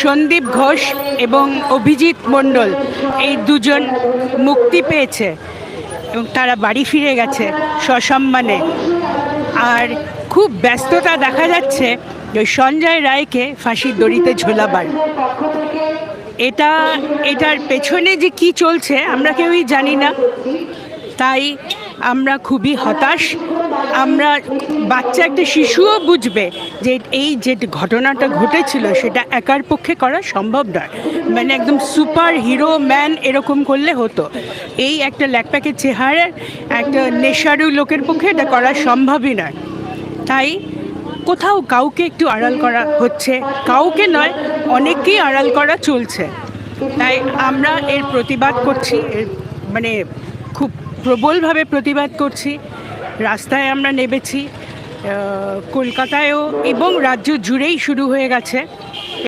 সন্দীপ ঘোষ এবং অভিজিৎ মণ্ডল, এই দুজন মুক্তি পেয়েছে এবং তারা বাড়ি ফিরে গেছে সসম্মানে। আর খুব ব্যস্ততা দেখা যাচ্ছে যে সঞ্জয় রায়কে ফাঁসির দড়িতে ঝোলাবার। এটা, এটার পেছনে যে কি চলছে আমরা কেউই জানি না। তাই আমরা খুবই হতাশ। আমরা বাচ্চা একটা শিশুও বুঝবে যে এই যে ঘটনাটা ঘটেছিল সেটা একার পক্ষে করা সম্ভব নয়। মানে একদম সুপার হিরো ম্যান এরকম করলে হতো। এই একটা ল্যাকপ্যাকের চেহারার একটা নেশারু লোকের পক্ষে এটা করা সম্ভবই নয়। তাই কোথাও কাউকে একটু আড়াল করা হচ্ছে। কাউকে নয়, অনেককেই আড়াল করা চলছে। তাই আমরা এর প্রতিবাদ করছি। মানে খুব প্রবলভাবে প্রতিবাদ করছি। রাস্তায় আমরা নেবেছি কলকাতায়ও এবং রাজ্য জুড়েই শুরু হয়ে গেছে।